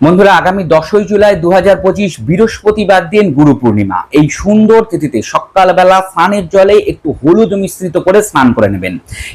বন্ধুরা, আগামী দশই জুলাই দু হাজার পঁচিশ বৃহস্পতিবার দিন গুরু পূর্ণিমা। এই সুন্দর তিথিতে সকালবেলা স্নানের জলে একটু হলুদ মিশ্রিত করে স্নান করে নেবেন।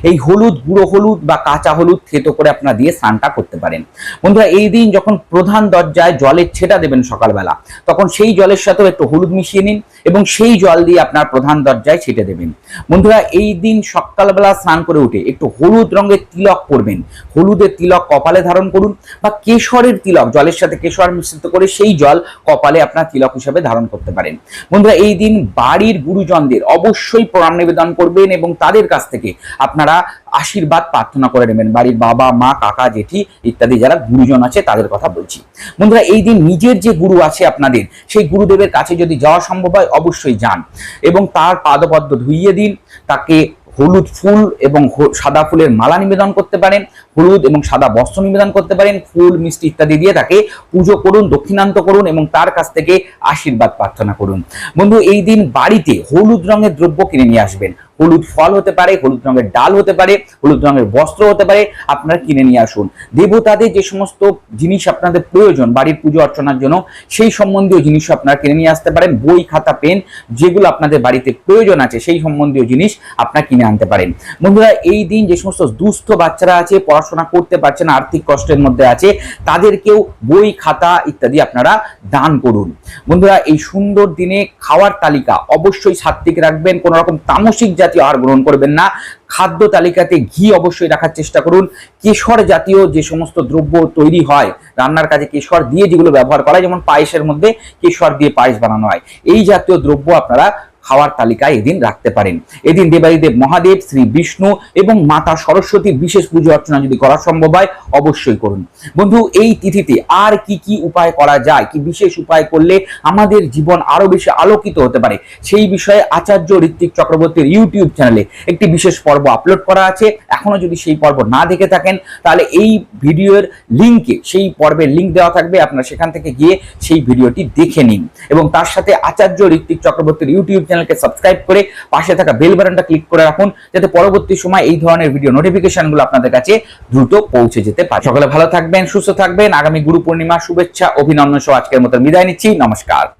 এই হলুদ, গুঁড়ো হলুদ বা কাঁচা হলুদ থেতো করে আপনারা দিয়ে স্নানটা করতে পারেন। বন্ধুরা, এই দিন যখন প্রধান দরজায় জলের ছেটা দেবেন সকালবেলা, তখন সেই জলের সাথেও একটু হলুদ মিশিয়ে নিন এবং সেই জল দিয়ে আপনার প্রধান দরজায় ছেটে দেবেন। বন্ধুরা, এই দিন সকালবেলা স্নান করে উঠে একটু হলুদ রঙের তিলক করবেন হলুদের তিলক কপালে ধারণ করুন বা কেশরের তিলক জলের সাথে কেশর মিশ্রিত করে সেই জল কপালে আপনার তিলক হিসাবে ধারণ করতে পারেন। বন্ধুরা, এই দিন বাড়ির গুরুজনদের অবশ্যই প্রণাম নিবেদন করবেন এবং তাদের কাছ থেকে আপনারা আশীর্বাদ প্রার্থনা করে নেবেন। বাড়ির বাবা, মা, কাকা, জেঠি ইত্যাদি যারা গুরুজন আছে তাদের কথা বলছি। বন্ধুরা, এই দিন নিজের যে গুরু আছে আপনাদের, সেই গুরুদেবের কাছে যদি যাওয়া সম্ভব হয়, অবশ্যই যান এবং তার পাদপদ্ম ধুইয়ে দিন। তাকে হলুদ ফুল এবং সাদা ফুলের মালা নিবেদন করতে পারেন। হলুদ এবং সাদা বস্ত্র নিবেদন করতে পারেন, ফুল, মিষ্টি ইত্যাদি দিয়ে তাকে পুজো করুন, দক্ষিণান্ত করুন এবং তার কাছ থেকে আশীর্বাদ প্রার্থনা করুন। বন্ধু, এই দিন বাড়িতে হলুদ রঙের দ্রব্য কিনে নিয়ে আসবেন। হলুদ ফল হতে পারে, হলুদ রঙের ডাল হতে পারে, হলুদ রঙের বস্ত্র হতে পারে, আপনারা কিনে নিয়ে আসুন। দেবতাদের যে সমস্ত জিনিস আপনাদের প্রয়োজন বাড়ির পুজো অর্চনার জন্য, সেই সম্বন্ধীয় জিনিস আপনারা কিনে নিয়ে আসতে পারেন। বই, খাতা, পেন যেগুলো আপনাদের বাড়িতে প্রয়োজন আছে, সেই সম্বন্ধীয় জিনিস আপনারা কিনে আনতে পারেন। বন্ধুরা, এই দিন যে সমস্ত দুস্থ বাচ্চারা আছে, পড়াশোনা করতে পারছে না আর্থিক কষ্টের মধ্যে আছে, তাদেরকেও বই, খাতা ইত্যাদি আপনারা দান করুন। বন্ধুরা, এই সুন্দর দিনে খাওয়ার তালিকা অবশ্যই সাত্বিক রাখবেন কোনো রকম তামসিক জাতীয় আহার গ্রহণ করবেন না। খাদ্য তালিকাতে ঘি অবশ্যই রাখার চেষ্টা করুন। কেশর জাতীয় যে সমস্ত দ্রব্য তৈরি হয়, রান্নার কাজে কেশর দিয়ে যেগুলো ব্যবহার করা হয়, যেমন পায়েসের মধ্যে কেশর দিয়ে পায়েস বানানো হয়, এই জাতীয় দ্রব্য আপনারা খাওয়ার তালিকায় এদিন রাখতে পারেন। এদিন দেবাদিদেব মহাদেব, শ্রী বিষ্ণু এবং মাতা সরস্বতীর বিশেষ পুজো অর্চনা যদি করা সম্ভব হয়, অবশ্যই করুন। বন্ধু, এই তিথিতে আর কি কি উপায় করা যায়, কি বিশেষ উপায় করলে আমাদের জীবন আরও বেশি আলোকিত হতে পারে, সেই বিষয়ে আচার্য ঋত্বিক চক্রবর্তীর ইউটিউব চ্যানেলে একটি বিশেষ পর্ব আপলোড করা আছে। এখনও যদি সেই পর্ব না দেখে থাকেন, তাহলে এই ভিডিওর লিঙ্কে সেই পর্বের লিঙ্ক দেওয়া থাকবে, আপনারা সেখান থেকে গিয়ে সেই ভিডিওটি দেখে নিন। এবং তার সাথে আচার্য ঋত্বিক চক্রবর্তীর ইউটিউব চ্যানেলকে সাবস্ক্রাইব করে পাশে থাকা বেল বাটনটা ক্লিক করে রাখুন, যাতে পরবর্তী সময় এই ধরনের ভিডিও নোটিফিকেশনগুলো আপনাদের কাছে দ্রুত পৌঁছে যেতে পারে। সকলে ভালো থাকবেন, সুস্থ থাকবেন। আগামী গুরু পূর্ণিমা শুভেচ্ছা, অভিনন্দন সহ আজকের মতো বিদায় নিচ্ছি। নমস্কার।